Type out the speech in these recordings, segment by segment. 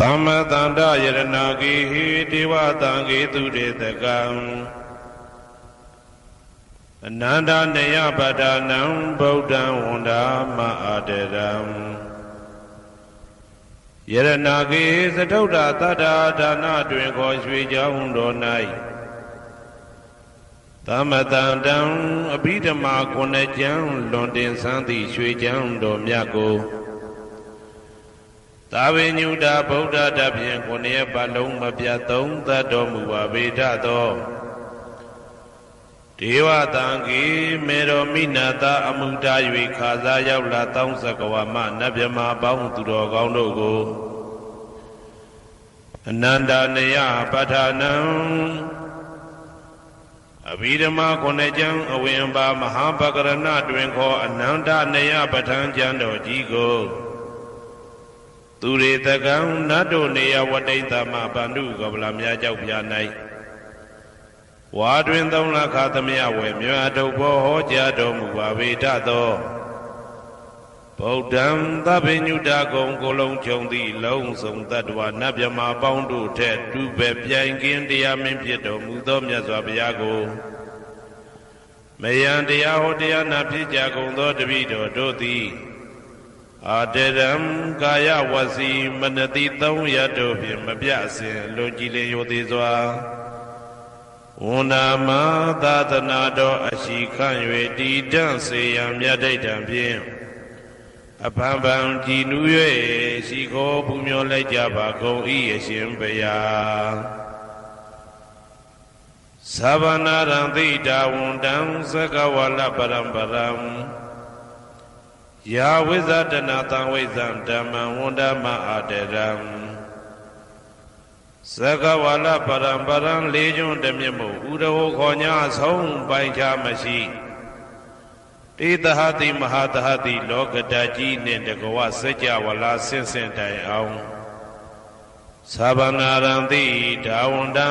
သမ္မတန္တယရဏဂေဟိဒေဝတံဂေသူတေတကံအနန္တနေယပဒနံဗုဒ္ဓံဝန္ဒာမအာတရံယရဏဂေသထုဒ္ဓတတ္တာဒါနတွင်ခေါ်ရွှေကြောင်းတော်၌သမတန္တံအဘိဓမ္မာကုဏကျံလွန်တင်ဆန်းသည့်ရွှေကြောင်းတော်မြတ်ကို သာဝေညုတာဗုဒ္ဓတဖြင့်ကိုယ်ရဲ့ပတ်လုံးမပြတ်သုံးသတ်တော်မူပါဗေဒသောဒေဝတံကေမေတော်မိနာတာအမှုတာ၍ခါစားရောက်လာတောင်းစကဝါမနတ်မြမာပေါင်းသူတော်ကောင်းတို့ကိုအနန္တနယပဋ္ဌာနံအဘိဓမ္မာခုနှစ်ကျမ်းအဝင်ပါမဟာပကရဏတွင်ခေါ်အနန္တနယပဋ္ဌာန်းကျမ်းတော်ကြီးကို သူရေတကံနတ်တို့နေယဝတိတမဗန္ဓုကပလာမြားကြောက်ပြ၌ဝါတွင်သုံးလခသမြဝေမြတ်ထုတ်ဘောဟောကြားတော်မူပါဗေဒသောဗုဒ္ဓံသဗ္ဗညုတကုံကိုလုံးခြုံသည့်လုံးစုံတ attva နတ်မြမာပေါင်းတို့ထက်တူပဲပြိုင်ကင်းတရားမင်းဖြစ်တော်မူသောမြတ်စွာဘုရားကိုမယံတရားဟောတရားနာဖြစ်ကြကုန်သောတပည့်တော်တို့သည် အာတရံကာယဝစီမနတိသုံးရတို့ဖြင့်မပြစဉ်လွန်ကြည်လင်ရိုသေစွာဝန္နာမသာသနာတော်အရှိခန့်၍တည်တံ့စေရန်မြတ်ဒိဋ္ဌံဖြင့်အဖန်ဖန်ကြည်နူး၍ရှိခိုးပူမျောလိုက်ကြပါကုန်၏အရှင်ဘုရားသဗ္ဗနာရံသိတာဝန္တံသကဝလပရံပရံ ယာဝိဇဒနာတံဝိဇံဓမ္မံဝန္ဒမအာတရံသကဝလပရံပရံလေးကျွန်းတမြတ်မို့ဥရဟောခေါ်ညာဆုံးပိုင်ချမရှိတေသဟတိမဟာတဟတိလောကတကြီးနှင့်တကဝစัจ java လာဆင့်ဆင့်တိုင်အောင်သဗ္ဗနာရံတိဒါဝန္တံ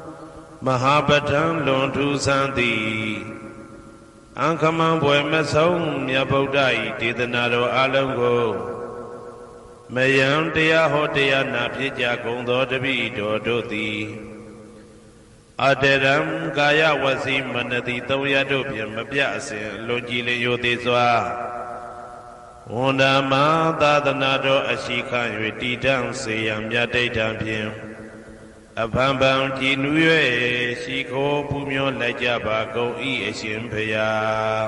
မဟာပဋ္ဌံလွန်ထူးဆန်းသည်အံခမံဘွယ်မဆုံးမြတ်ဗုဒ္ဓ၏ဒေသနာတော်အလုံးကိုမယံတရားဟောတရားနာဖြစ်ကြကုန်သောတပိတော်တို့သည်အတရံကာယဝစီမနတိသုံးရတို့ဖြင့်မပြအစဉ်လွန်ကြည်လျိုသေးစွာဝန္ဒမသာသနာတော်အရှိခံ၍တည်တံ့စေရန်မြတ်ဒိဋ္ဌံဖြင့် အဖန်ဖန်ကြည်နူး၍ရှိခိုးပူမျောလိုက်ကြပါကုန်၏အရှင်ဖျား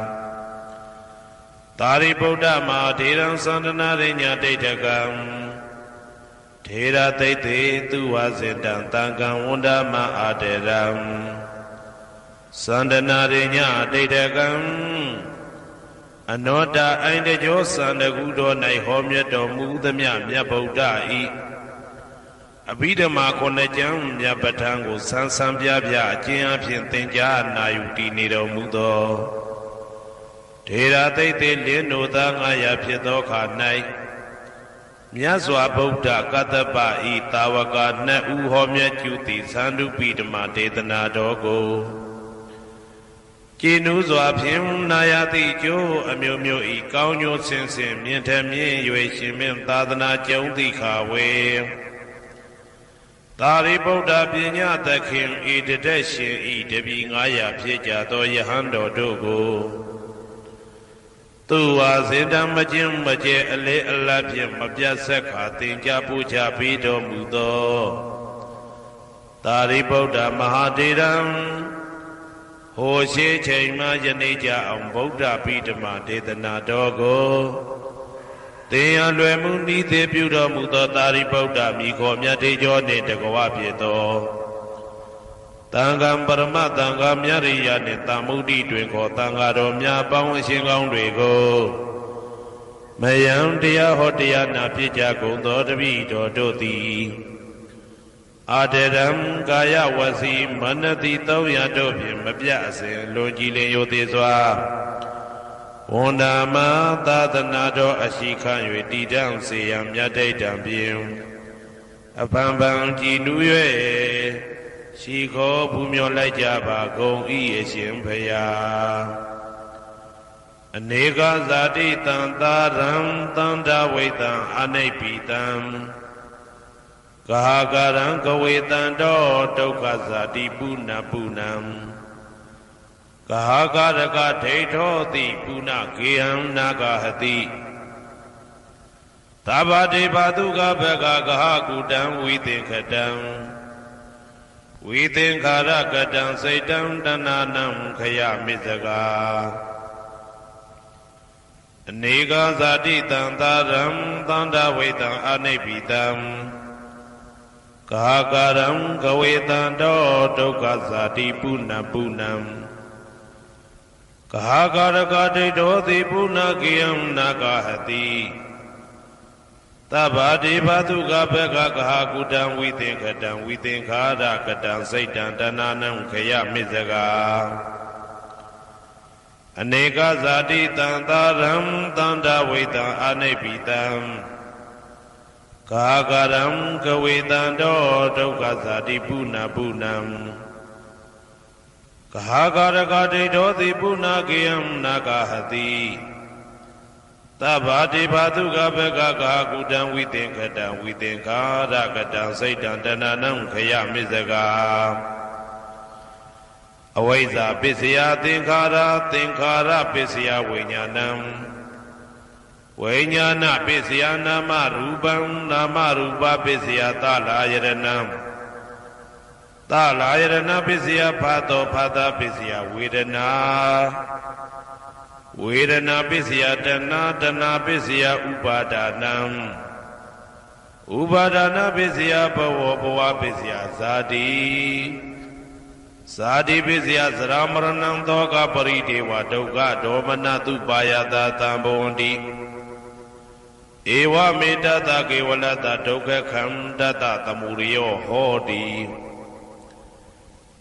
သာရိပုတ္တမဟာဒေရံသန္တနာရိညာဒိဋ္ဌကံထေရသိတ္တေသူဝါစေတံတံကံဝန္ဒမအာတေရံသန္တနာရိညာဒိဋ္ဌကံအနောတအိုင်တကြောသန္တကုတော်၌ဟောမြတ်တော်မူသမျှမြတ်ဗုဒ္ဓဤ အဘိဓမ္မာခုနှစ်ကျမ်းမြတ်ပဋ္ဌာန်းကိုဆန်းဆန်းပြပြအကျဉ်းအဖြစ်သင်ကြားနာယူတည်နေတော်မူသောထေရသိတ္တေလင်းတို့သား900ဖြစ်သောခါ၌မြတ်စွာဘုရားကတ္တပဤတာဝကနှစ်ဦးဟောမြတ်ကျူသည်သန္ဓုပိဓမဒေသနာတော်ကိုကျင်းဥစွာဖြင့်နာယတိကျိုးအမျိုးမျိုးဤကောင်းကျိုးဆင်းဆင်းမြင့်ထမြင့်၍ရှင်မင်းသာသနာကျုံတိခါဝေ သာရိပုတ္တပညာသခင်ဤတတက်ရှင်ဤတပီ900ဖြစ်ကြသောယဟန်တော်တို့ကိုသူဝါစေတံမကျင်းမကျဲအလေအလတ်ဖြင့်မပြတ်ဆက်ခါတင်ကြပူချပြီးတော်မူသောသာရိပုတ္တမဟာတေရံဟိုရှိချိန်မှယနေ့ကြအောင်ဗုဒ္ဓပိဓမဒေသနာတော်ကို တေယံလွယ်မှုဤသေးပြုတော်မူသောသာရိပုတ္တမိခောမြတ်ထေကျော်နှင့်တကဝဖြစ်သောတန်ခါပရမတန်ခါမြရိယနှင့်တာမုဒ္ဒိတွင်ခေါ်တန်ခါတော်များပေါင်းအရှင်ကောင်းတွေကိုမယံတရားဟောတရားနာဖြစ်ကြကုန်သောတပိတော်တို့သည်အာတရံကာယဝစီမနတိ300တို့ဖြင့်မပြအစဉ်လွန်ကြည်လင်ယိုသေးစွာ ဝန္ဒာမသာသနာတော်အရှိခံ၍တည်တံ့စေရန်မြတ်တိတ်တံဖြင့်အဖန်ဖန်ကြည်နူး၍ရှိခေါ်ဘူးမြော်လိုက်ကြပါကုန်ဤအရှင်ဖရာအနေကဇာတိတံသာရံတန္တဝိတံအနိပိတံဂဟာကရံကဝေတံတောဒုက္ခဇာတိပုဏ္ဏပုဏ္ဏံ ဂဟာကရကဒိဋ္ဌောတိပုဏ္ဏကေယံနာဂဟတိသဗ္ဗတေဘာတုကဘကဂဟကုတံဝိသင်္ခတံဝိသင်္ခာရကတံစိတ်တံတဏနံခယမိစကာအနေကဇာတိတံသာရံသန္တာဝိတံအနိပိတံကာကရံကဝေတံတောဒုက္ခဇာတိပုဏ္ဏပုဏ္ဏံ ကာကရကဒိဋ္ဌောတိပုဏ္ဏကိယံနာဂဟတိသဗ္ဗတိဘာတုကဘကကဟာကုတံဝိသင်္ခတံဝိသင်္ခာရကတံစိတ်တံတဏနံခယမစ္ဆကာအနေကဇာတိတံသာရံတန္တဝိတံအနိပိတံကာကရံကဝေတံတောဒုက္ခဇာတိပုဏ္ဏပုဏ္ဏံ ကာကရကဒိဋ္ဌောတိပုဏ္ဏကေယံနာဂဟတိသဗ္ဗတိဘာတုကဘကကာကုတံဝိသင်္ခတံဝိသင်္ခာရကတံစိတ်တံတဏနံခယမစ္ဆကာအဝိဇ္ဇာပစ္စယသင်္ခါရသင်္ခါရပစ္စယဝိညာဏံဝိညာဏပစ္စယနာမရူပံနာမရူပပစ္စယသလာယရဏံ သလာယရဏပစ္စယဖာတောဖာတာပစ္စယဝေဒနာဝေဒနာပစ္စယတဏတဏပစ္စယဥပါဒနာဥပါဒနာပစ္စယဘဝဘဝပစ္စယဇာတိဇာတိပစ္စယသရမရဏံသောကပရိဒေဝဒုက္ခဒေါမနတုပါယတာတံဘဝန္တိဧဝမေတ္တကေဝလတဒုက္ခခန္တတသမုရိယောဟောတိ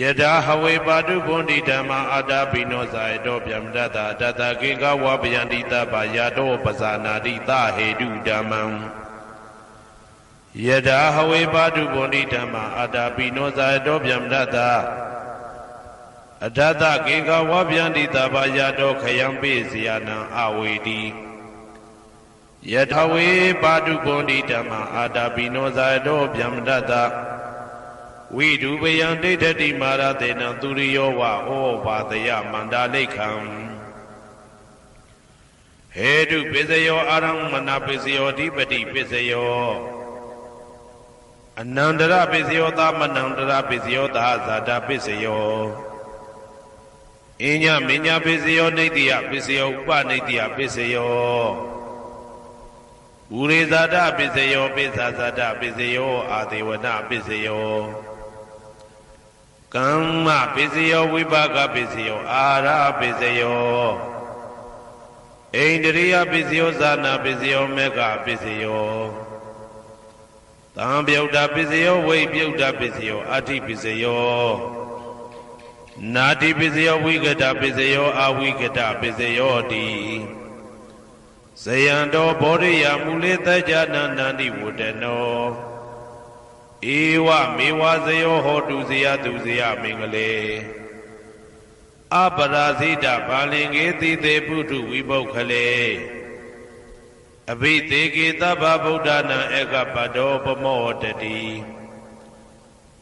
ယထာဟဝေပါတုဘွန်တိဓမ္မာအာတာပိနောဇာယတောဗျမတတတတကေကဝပယန္တိတပယာတောပဇာနာတိသဟေတုဓမ္မံယထာဟဝေပါတုဘွန်တိဓမ္မာအာတာပိနောဇာယတောဗျမတတအထတကေကဝဗျန္တိတပယာတောခယံပိစီယနံအဝေတိယထဝေပါတုဘွန်တိဓမ္မာအာတာပိနောဇာယတောဗျမတတ ဝိဒုပယံဒိဋ္ဌတိမာရတေနံသူရိယောဝဩဘာတယမန္တာလိခံဟေတုပစ္စယောအာရမဏပစ္စယောဓိပတိပစ္စယောအနန္တရပစ္စယောသမနန္တရပစ္စယောသာဇာတာပစ္စယောအညမညာပစ္စယောနေတိယပစ္စယောဥပနေတိယပစ္စယောဥရိဇာတပစ္စယောပိစ္ဆာဇာတပစ္စယောအာဒေဝနပစ္စယော ကမ္မပစ္စယောဝိပါကပစ္စယောအာရပစ္စယောဣန္ဒြိယပစ္စယောဇာနာပစ္စယောမေဃပစ္စယောသံပြုတ်တာပစ္စယောဝိပြုတ်တာပစ္စယောအာတိပစ္စယောနာတိပစ္စယောဝိကတပစ္စယောအာဝိကတပစ္စယောတိဇယံတော်ဘောရိယမူလေတ္တကြနန္တိဝတ္တနော ဧဝမေဝဇယောဟောတုဇယတုဇယမင်္ဂလေအပရာဇိတဘာလင်္ကေတိတေပုထုဝိပုခလေအဘိသေကေသဗ္ဗဗုဒ္ဓနာဧကပတောပမောတတိ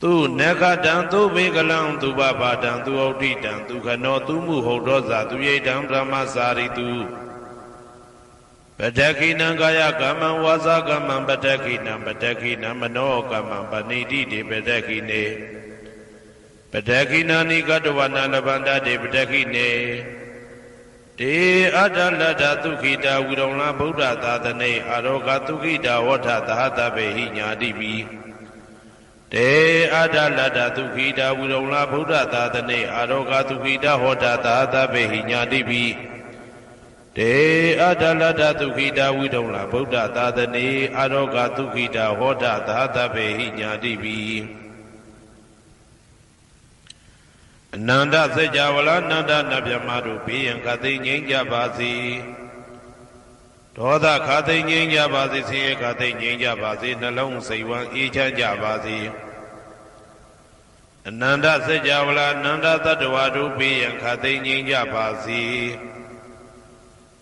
သူနဂတံသူဘေကလံသူဘဘာတံသူဩဋ္ဌိတံသူခနောသူမှုဟုတ်တော်ဇာသူရိတံဗြဟ္မစာရိတု ပတခိနံကာယကမ္မံဝါစာကမ္မံပတခိနံပတခိနံမနောကမ္မံပဏိတိတေပတခိနေပတခိနာနိကတဝနာလဗန္တတေပတခိနေတေအတ္တလတ္ထသုခိတာဝိရုံလာဗုဒ္ဓသာသနေအာရောဂသုခိတာဝဋ္ဌသဟတပေဟိညာတိပိတေအတ္တလတ္ထသုခိတာဝိရုံလာဗုဒ္ဓသာသနေအာရောဂသုခိတာဟောတသဟတပေဟိညာတိပိ တေအတ္တလတ္ထသုခိတာဝိရုံလာဗုဒ္ဓသာသနေအာရောဂသုခိတာဟောတသဟတပေဟိညာတိပိအနန္တစัจ java လာနန္ဒနဗျမတို့ဘေးရန်ခသိငြိမ်းကြပါစေဒေါသခသိငြိမ်းကြပါစေဆင်းရဲခသိငြိမ်းကြပါစေနှလုံးစိတ်ဝမ်းအေးချမ်းကြပါစေအနန္တစัจ java လာနန္ဒတတ္တဝါတို့ဘေးရန်ခသိငြိမ်းကြပါစေ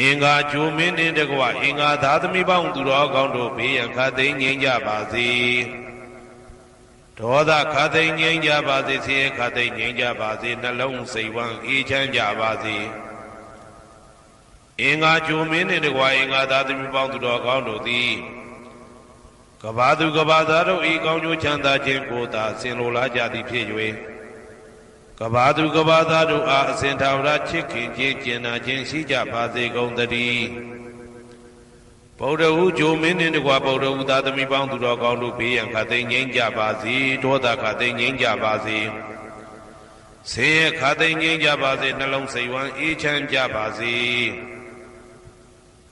အင်္ဂါဂျိုမင်းနှင့်တကွအင်္ဂါသာသမီပေါင်းသူတော်ကောင်းတို့ဘေးရန်ခတ်သိမ်းငြိမ်းကြပါစေ။ဒေါသခါသိငြိမ်းကြပါစေဆင်းရဲခါသိငြိမ်းကြပါစေနှလုံးစိတ်ဝမ်းအေးချမ်းကြပါစေအင်္ဂါဂျိုမင်းနှင့်တကွာအင်္ဂါသာသမီပေါင်းသူတော်ကောင်းတို့သည်ကဘာသူကဘာသားတို့ဤကောင်းကျိုးချမ်းသာခြင်းကိုသာဆင်လိုလားကြသည်ဖြစ်၍ ကဘာသူကဘာသားတို့အားအစဉ်ထာဝရချစ်ခင်ခြင်းကျင်နာခြင်းရှိကြပါစေကုန်သတည်းဗုဒ္ဓဟူဂျိုမင်းနှင့်တကွာဗုဒ္ဓဟူသာသမီပေါင်းသူတော်ကောင်းတို့ဘေးရန်ခတ်သိမ်းငြိမ်းကြပါစေဒေါသခတ်သိမ်းငြိမ်းကြပါစေဆင်းရဲခတ်သိမ်းငြိမ်းကြပါစေနှလုံးစိတ်ဝမ်းအေးချမ်းကြပါစေ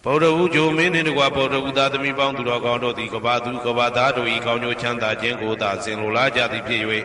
ဗုဒ္ဓဟူဂျိုမင်းနှင့်တကွာဗုဒ္ဓဟူသာသမီပေါင်းသူတော်ကောင်းတို့သည်ကဘာသူကဘာသားတို့ဤကောင်းကျိုးချမ်းသာခြင်းကိုသာဆင်လိုလားကြသည်ဖြစ်၍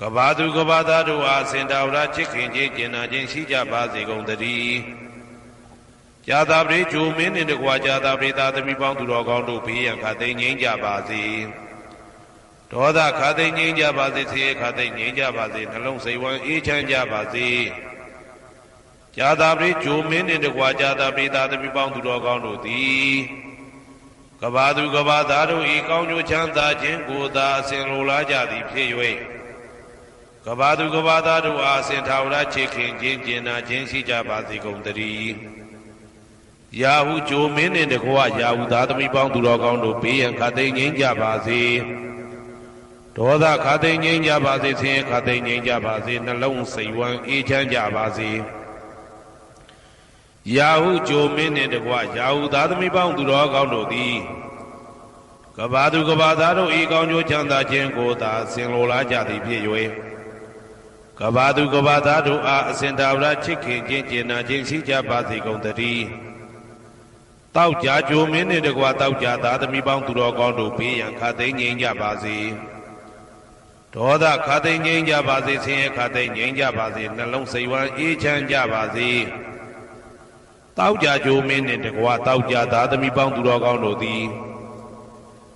ကဘာသူကဘာသားတို့အားစင်တာဝရချစ်ခင်ခြင်းကျင်နာခြင်းရှိကြပါစေကုန်သတည်းကြာသာပရိဂျိုမင်းနှင့်တကွာကြာသာပရိသာသမီပေါင်းသူတော်ကောင်းတို့ဘေးရန်ခတ်သိမ်းငြိမ်းကြပါစေဒေါသခတ်သိမ်းငြိမ်းကြပါစေဆေးခတ်သိမ်းငြိမ်းကြပါစေနှလုံးစိတ်ဝမ်းအေးချမ်းကြပါစေကြာသာပရိဂျိုမင်းနှင့်တကွာကြာသာပရိသာသမီပေါင်းသူတော်ကောင်းတို့သည်ကဘာသူကဘာသားတို့ဤကောင်းကျိုးချမ်းသာခြင်းကိုသာအစဉ်လိုလားကြသည်ဖြစ်၍ ကဘာသူကဘာသားတို့အားအစဉ်ထာဝရချေခင်ခြင်းကျင်နာခြင်းရှိကြပါစေကုန်တည်းရာဟုဂျိုမင်းနှင့်တကွာရာဟုသားသမီးပေါင်းသူတော်ကောင်းတို့ဘေးရန်ခတ်သိမ်းငြိမ်းကြပါစေဒေါသခတ်သိမ်းငြိမ်းကြပါစေဆင်းရဲခတ်သိမ်းငြိမ်းကြပါစေနှလုံးစိတ်ဝမ်းအေးချမ်းကြပါစေရာဟုဂျိုမင်းနှင့်တကွရာဟုသားသမီးပေါင်းသူတော်ကောင်းတို့သည်ကဘာသူကဘာသားတို့ဤကောင်းကျိုးချမ်းသာခြင်းကိုသာဆင်လိုလားကြသည်ဖြစ်၍ ကဘာသူကဘာသားတို့အားအစင်တာဝရချစ်ခင်ခြင်းကျင်နာခြင်းရှိကြပါစေကုန်သတည်းတောက်ကြကြိုမင်းနှင့်တကွတောက်ကြသားသမီးပေါင်းသူတော်ကောင်းတို့ဘေးရန်ခတ်သိမ်းငြိမ်းကြပါစေဒေါသခတ်သိမ်းငြိမ်းကြပါစေဆင်းရဲခတ်သိမ်းငြိမ်းကြပါစေနှလုံးစိတ်ဝမ်းအေးချမ်းကြပါစေတောက်ကြကြိုမင်းနှင့်တကွတောက်ကြသားသမီးပေါင်းသူတော်ကောင်းတို့သည်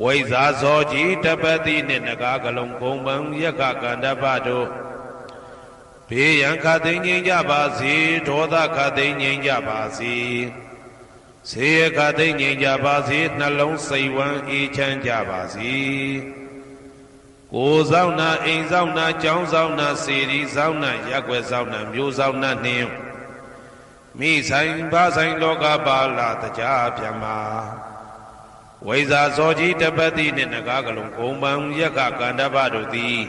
ဝိဇာဇောကြီးတပတိနှင့်နဂါကလုံးကုံပံယက္ခကန္တပတို့ဘေးရန်ခသိငြိမ်းကြပါစေဒေါသခသိငြိမ်းကြပါစေဆေယခသိငြိမ်းကြပါစေနှလုံးစိတ်ဝမ်းအေးချမ်းကြပါစေကိုယ်ဆောင်နာအိမ်ဆောင်နာကျောင်းဆောင်နာစေရီဆောင်နာရက်ွယ်ဆောင်နာမျိုးဆောင်နာနှင်းမိဆိုင်ဘာဆိုင်လောကပါလာတကြပြမှာ ဝိဇာဇောကြီးတပတိနှင့်နဂါကလုံးဂုံပံယက္ခကန္တပတို့သည်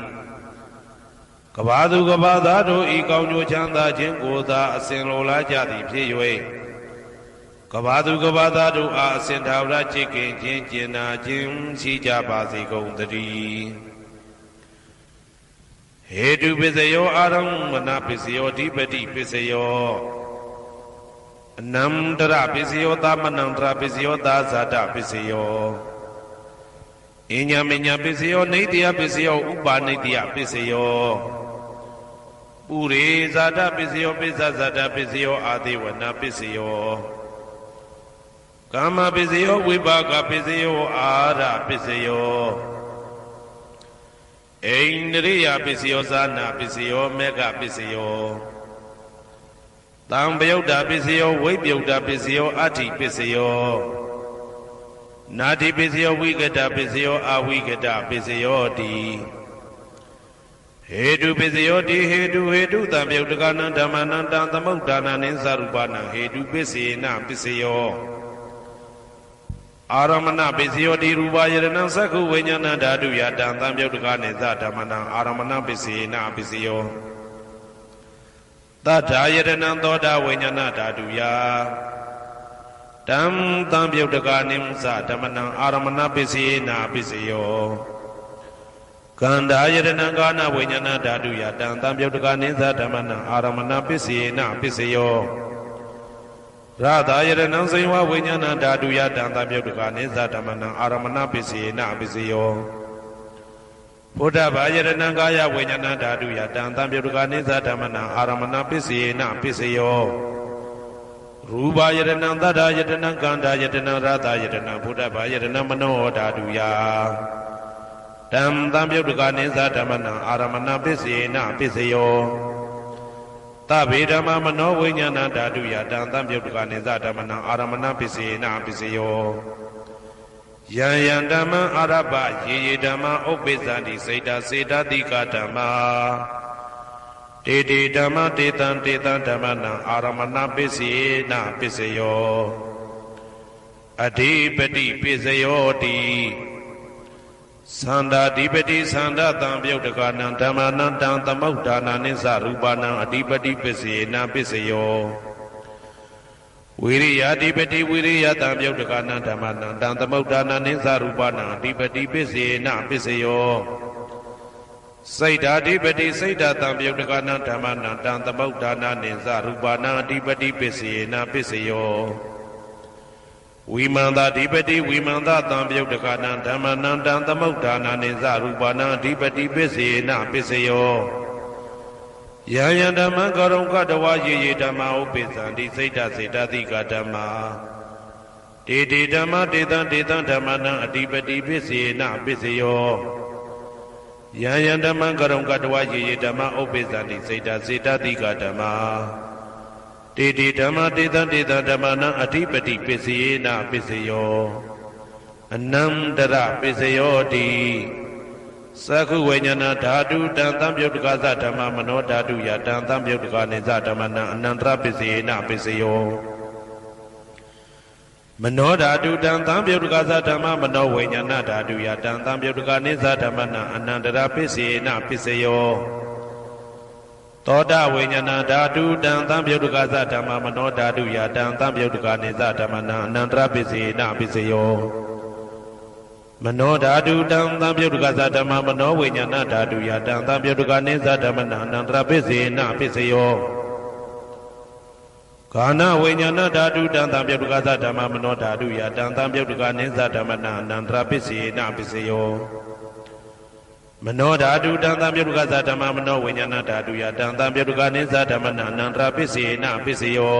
ကဘာသူကဘာသားတို့ဤကောင်းကျိုးချမ်းသာခြင်းကိုသာအစဉ်လိုလားကြသည်ဖြစ်၍ကဘာသူကဘာသားတို့အားအစဉ်သာဝရจิตခင်ခြင်းကျင်နာခြင်းရှိကြပါစေကုန်သတည်းဟေတုပစ္စယောအာရမဏပစ္စယောဓိပတိပစ္စယောအ နန္တရပစ္စယောသမနန္တရပစ္စယောသာဇာတပစ္စယောအညာမညာပစ္စယောနေတယပစ္စယောဥပါနေတယပစ္စယောပုရိဇာတပစ္စယောပိစ္ဆဇာတပစ္စယောအာသေဝနာပစ္စယောကာမပစ္စယောဝိပါကပစ္စယောအာရပစ္စယောအိန္ဒရိယပစ္စယောဇာနာပစ္စယောမေဃပစ္စယော တံပယုတ်တာပစ္စယောဝိပယုတ်တာပစ္စယောအဋ္ဌိပစ္စယောနာတိပစ္စယောဝိကတပစ္စယောအဝိကတပစ္စယောတိဟေတုပစ္စယောတိဟေတုဟေတုတံပယုတ်တကနံဓမ္မနံတံသမုဒ္ဒါနံနိသရူပနံဟေတုပစ္စေနပစ္စယောအာရမဏပစ္စယောတိရူပယရဏံသက္ခုဝိညာဏဓာတုယတံသံပယုတ်တကနိသဓမ္မနံအာရမဏပစ္စေနပစ္စယော သတ္ထာယတနံသောတာဝိညာဏဓာတုယတံတံပြုတ်တကာနိမသဓမ္မနံအာရမဏပစ္စယေနာပစ္စယောကန္တာယတနံကာနဝိညာဏဓာတုယတံတံပြုတ်တကာနိသဓမ္မနံအာရမဏပစ္စယေနာပစ္စယောရတာယတနံစိဝဝိညာဏဓာတုယတံတံပြုတ်တကာနိသဓမ္မနံအာရမဏပစ္စယေနာပစ္စယော ဘုဒ္ဓဘာယရဏံကာယဝိညာဏဓာတုယတံတံပြုတ်ကနိသဓမ္မနံအာရမဏပစ္စယေနပစ္စယောရူပယရဏံသတ္တယတနံကန္တာယတနံရတယတနံဘုဒ္ဓဘာယရဏံမနောဓာတုယတံတံပြုတ်ကနိသဓမ္မနံအာရမဏပစ္စယေနပစ္စယောသဗ္ဗေဓမ္မမနောဝိညာဏဓာတုယတံတံပြုတ်ကနိသဓမ္မနံအာရမဏပစ္စယေနပစ္စယော ယံယံဓမ္မအာရပယေယေဓမ္မဥပ္ပိသန္တိစေတစေတတိကဓမ္မတေတေဓမ္မတေတံတေတံဓမ္မနံအာရမဏပစ္စယေနပစ္စယောအဓိပတိပစ္စယောတိသန္တာဓိပတိသန္တာတံပြုတ်တကနံဓမ္မနံတံသမုဋ္ဌာနာနိသရူပနံအဓိပတိပစ္စယေနပစ္စယော ဝိရိယအဓိပတိဝိရိယတံပြုတ်တကနံဓမ္မနံတံသမုဋ္ဌာနာနိသရူပနံအဓိပတိပစ္စေနပစ္စယောစိတ်ဓာတိပတိစိတ်ဓာတံပြုတ်တကနံဓမ္မနံတံသမုဋ္ဌာနာနိသရူပနံအဓိပတိပစ္စေနပစ္စယောဝိမန္တာဓိပတိဝိမန္တာတံပြုတ်တကနံဓမ္မနံတံသမုဋ္ဌာနာနိသရူပနံအဓိပတိပစ္စေနပစ္စယော ယံယံဓမ္မကရုံကတဝရေရေဓမ္မဥပိသံဒီစိတ်တစေတသိကဓမ္မတေတေဓမ္မတေတံတေတံဓမ္မနံအဓိပတိပစ္စေနပစ္စယောယံယံဓမ္မကရုံကတဝရေရေဓမ္မဥပိသံဒီစိတ်တစေတသိကဓမ္မတေတေဓမ္မတေတံတေတံဓမ္မနံအဓိပတိပစ္စေနပစ္စယောအနန္တရပစ္စယောတိ သက္ခုဝိညာဏဓာတုတံတံပြုတ်တကသဓမ္မမနောဓာတုယတံတံပြုတ်တကနေသဓမ္မနံအနန္တရပစ္စယေနပစ္စယောမနောဓာတုတံတံပြုတ်တကသဓမ္မမနောဝိညာဏဓာတုယတံတံပြုတ်တကနေသဓမ္မနံအနန္တရပစ္စယေနပစ္စယောသောတဝိညာဏဓာတုတံသံပြုတ်တကသဓမ္မမနောဓာတုယတံသံပြုတ်တကနေသဓမ္မနံအနန္တရပစ္စယေနပစ္စယော မနောဓာတုတံသံပြုတ်တကသဓမ္မမနောဝိညာဏဓာတုယတံသံပြုတ်တကနေသဓမ္မနံအနန္တရပစ္စယေနပစ္စယောကာနဝိညာဏဓာတုတံသံပြုတ်တကသဓမ္မမနောဓာတုယတံသံပြုတ်တကနေသဓမ္မနံအနန္တရပစ္စယေနပစ္စယောမနောဓာတုတံသံပြုတ်ကသဓမ္မမနောဝိညာဏဓာတုယတံသံပြုတ်ကနိသဓမ္မနာအနန္တရပစ္စေနပစ္စယော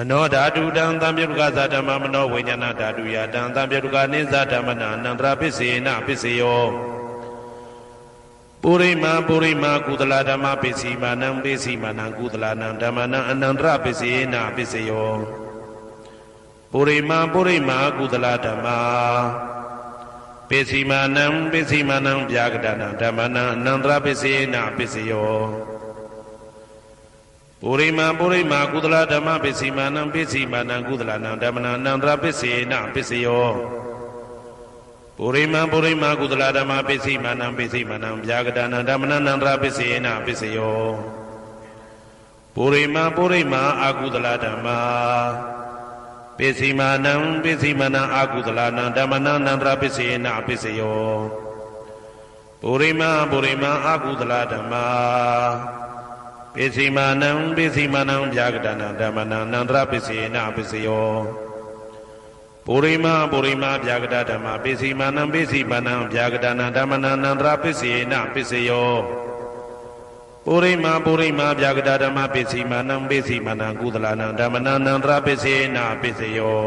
မနောဓာတုတံသံပြုတ်ကသဓမ္မမနောဝိညာဏဓာတုယတံသံပြုတ်ကနေသဓမ္မနံအနန္တရပစ္စေနပစ္စယောပုရိမာပုရိမာကုသလဓမ္မပစ္စည်းမာနံပစ္စည်းမာနံကုသလနံဓမ္မနံအနန္တရပစ္စေနပစ္စယောပုရိမာပုရိမာကုသလဓမ္မာပိစီမာနံပိစီမာနံဗျာကတနာဓမ္မနံအနန္တရပစ္စေနပစ္စယော ပုရိမာပုရိမာကုသလဓမ္မပိစီမာနံပိစီမာနံကုသလနံဓမ္မနံအနန္တရပစ္စေနပစ္စယောပုရိမာပုရိမာကုသလဓမ္မပိစီမာနံပိစီမာနံဗျာကတနာဓမ္မနံအနန္တရပစ္စေနပစ္စယောပုရိမာပုရိမာအာကုသလဓမ္မာပိစီမာနံပိစီမနံအာကုသလနံဓမ္မနံနန္တရပစ္စေနပစ္စယောပုရိမပုရိမအာကုသလဓမ္မာ ပိစီမာနံပိစီမနံဗျာကတနာဓမ္မနံနန္တရပစ္စေနပစ္စယောပုရိမပုရိမဗျာကတဓမ္မပိစီမာနံပိစီမနံဗျာကတနာဓမ္မနံနန္တရပစ္စေနပစ္စယောပုရိမာပုရိမာဗျာကတာဓမ္မပိစီမာနံပိစီမာနံကုသလနံဓမ္မနံနန္တရပိစေနာပိစယော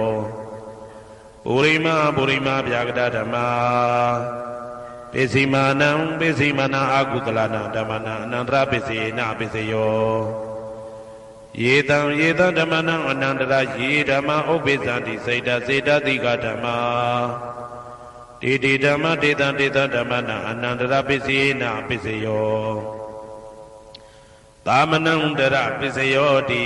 ပုရိမာပုရိမာဗျာကတာဓမ္မ ပိစီမာနံပိစီမာနံအာကုသလနံဓမ္မနံအနန္တရပိစေနာပိစယောယေတံယေတံဓမ္မနံအနန္တရယေဓမ္မဥပ္ပိသန္တိစေတစေတတိကဓမ္မတေတိဓမ္မတေတံတေတံဓမ္မနံအနန္တရပိစေနာပိစယောသာမဏံတရပစ္စယောတိ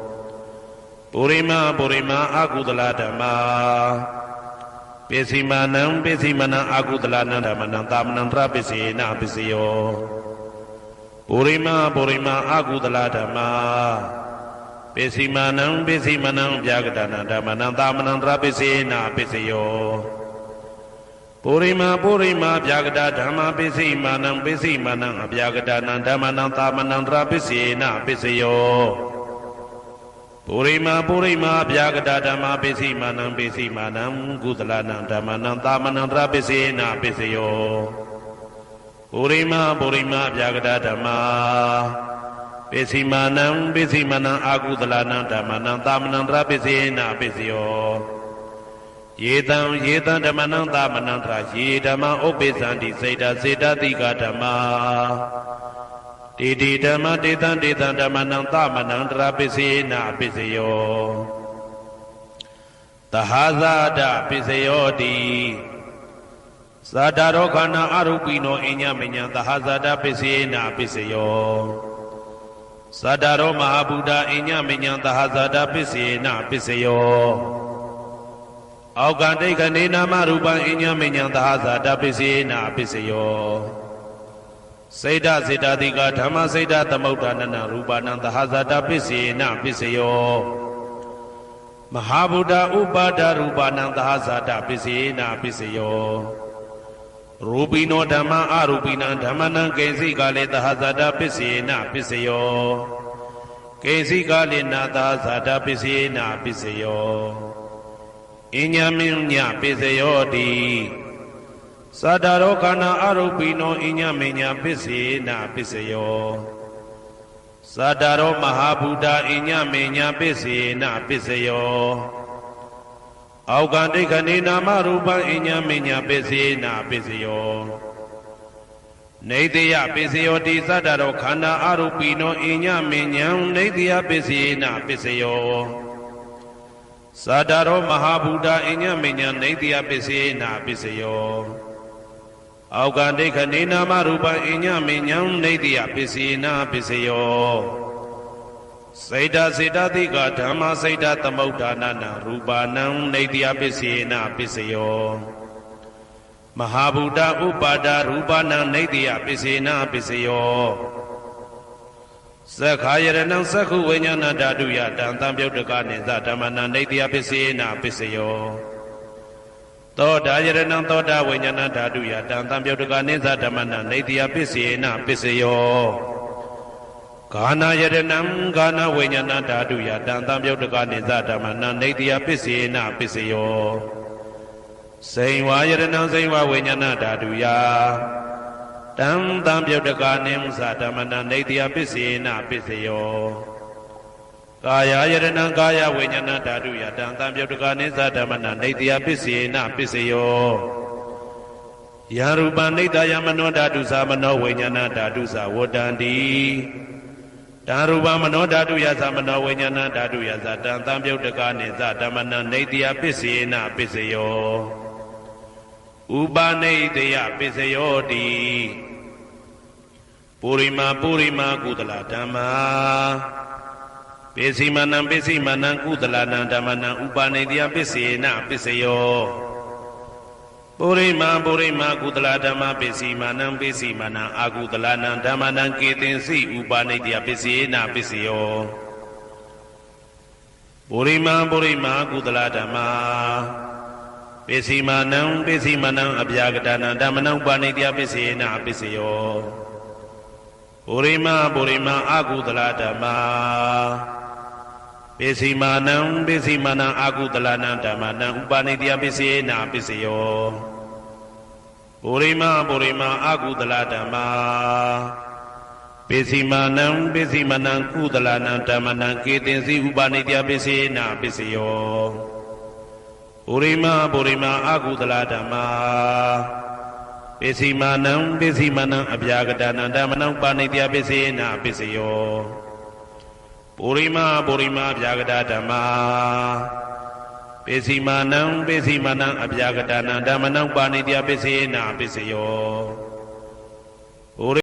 ပုရိမပုရိမအကုသလဓမ္မာပစ္စည်းမာနံပစ္စည်းမနံအကုသလနံဓမ္မနံသာမနံတရပစ္စေနပစ္စယောပုရိမပုရိမအကုသလဓမ္မာပစ္စည်းမာနံပစ္စည်းမနံဗျာကတနာဓမ္မနံသာမနံတရပစ္စေနပစ္စယောပုရိမပုရိမဗျာကတာဓမ္မပစ္စည်းမာနံပစ္စည်းမနံအဗျာကတနာဓမ္မနံသာမနံတရပစ္စေနပစ္စယော ပုရိမာပုရိမာဗျာကတာဓမ္မပစ္စည်းမာနံပစ္စည်းမာနံကုသလနံဓမ္မနံသာမနံတရပစ္စေနာပစ္စယောပုရိမာပုရိမာဗျာကတာဓမ္မပစ္စည်းမာနံပစ္စည်းမာနံအာကုသလနံဓမ္မနံသာမနံတရပစ္စေနာပစ္စယောယေတံယေတံဓမ္မနံသာမနံတရယေဓမ္မဥပ္ပိသန္တိစေတစေတတိကဓမ္မာ တိတိဓမ္မတေတံတေတံဓမ္မနံသမနံတရာပစ္စေနာပစ္စယောတဟာဇာဒပစ္စယောတိသာတာရောခန္ဓာအရုပိနောအညမညာတဟာဇာဒပစ္စေနာပစ္စယောသာတာရောမဟာဗုဒ္ဓအညမညာတဟာဇာဒပစ္စေနာပစ္စယောအောက်ကတိတ်ကနေနာမရူပံအညမညာတဟာဇာဒပစ္စေနာပစ္စယော စေတစေတတိကဓမ္မစေတသမုဋ္ဌာနနရူပနံသဟဇာတပစ္စေနပစ္စယောမဟာဗုဒ္ဓဥပါဒရူပနံသဟဇာတပစ္စေနပစ္စယောရူပိနောဓမ္မအရူပိနံဓမ္မနံကေစီကလေသဟဇာတပစ္စေနပစ္စယောကေစီကလေနာသဟဇာတပစ္စေနပစ္စယောအညမင်းညပစ္စယောတိ သာတာရောခန္ဓာအရုပိနောအညမညာပစ္စေနာပစ္စယောသာတာရောမဟာဗုဒ္ဓအညမညာပစ္စေနာပစ္စယောအောက်ကတိခဏေနာမရူပံအညမညာပစ္စေနာပစ္စယောနေတယပစ္စယောတိသတ္တရောခန္ဓာအရုပိနောအညမညာနေတယပစ္စေနာပစ္စယောသာတာရောမဟာဗုဒ္ဓအညမညာနေတယပစ္စေနာပစ္စယော အောက်ကဒိဋ္ဌနေနာမရူပံအညမေညံနေတိယပစ္စယေနာပစ္စယောစေတစေတတိကဓမ္မစေတသမုဋ္ဌာနနာရူပနံနေတိယပစ္စယေနာပစ္စယောမဟာဗုဒ္ဓဥပါဒရူပနံနေတိယပစ္စယေနာပစ္စယောသက္ခာယရဏံသက္ခုဝိညာဏဓာတုယတံတံပြုတ်တကနိသဓမ္မနံနေတိယပစ္စယေနာပစ္စယော သောတာယရဏံသောတာဝိညာဏဓာတုယတံတံပြုတ်တကနိသဓမ္မနံနေတိယပစ္စယေနပစ္စယောဂာနာယရဏံဂာနာဝိညာဏဓာတုယတံတံပြုတ်တကနိသဓမ္မနံနေတိယပစ္စယေနပစ္စယောစိန်ဝါယရဏံစိန်ဝါဝိညာဏဓာတုယတံတံပြုတ်တကနိသဓမ္မနံနေတိယပစ္စယေနပစ္စယော ကာယယရဏံကာယဝိညာဏဓာတုယတံတံပြုတ်တကနိသဓမ္မနနေတယပစ္စေနပစ္စယောယရူပနိတယမနောဓာတုသမနောဝိညာဏဓာတုသဝတ္တန္တိတံရူပမနောဓာတုယသမနောဝိညာဏဓာတုယသတံတံပြုတ်တကနိသဓမ္မနနေတယပစ္စေနပစ္စယောဥပနိတယပစ္စယောတိပုရိမာပုရိမာကုသလဓမ္မာ ပိစီမနံပိစီမနံကုသလနံဓမ္မနံဥပါနေတယပစ္စေနပစ္စယောပုရိမာပုရိမာကုသလဓမ္မပိစီမနံပိစီမနံအာကုသလနံဓမ္မနံကေတင်စီဥပါနေတယပစ္စေနပစ္စယောပုရိမာပုရိမာကုသလဓမ္မာပိစီမနံပိစီမနံအပြာကတနံဓမ္မနံဥပါနေတယပစ္စေနပစ္စယောပုရိမာပုရိမာအာကုသလဓမ္မာ ပိစီမာနံပိစီမာနံအာကုတလနံဓမ္မနံဥပါနေတယပစ္စယေနာပစ္စယောပုရိမပုရိမအာကုတလဓမ္မာပိစီမာနံပိစီမာနံကုတလနံဓမ္မနံကေတင်စီဥပါနေတယပစ္စယေနာပစ္စယောပုရိမပုရိမအာကုတလဓမ္မာပိစီမာနံပိစီမာနံအပြာကတနံဓမ္မနံပါဏိတယပစ္စယေနာပစ္စယော ပုရိမပုရိမဗျာကတာဓမ္မာပိစီမာနံပိစီမာနံအဗျာကတာနံဓမ္မနံပါဏိတယပစ္စေနာပစ္စယော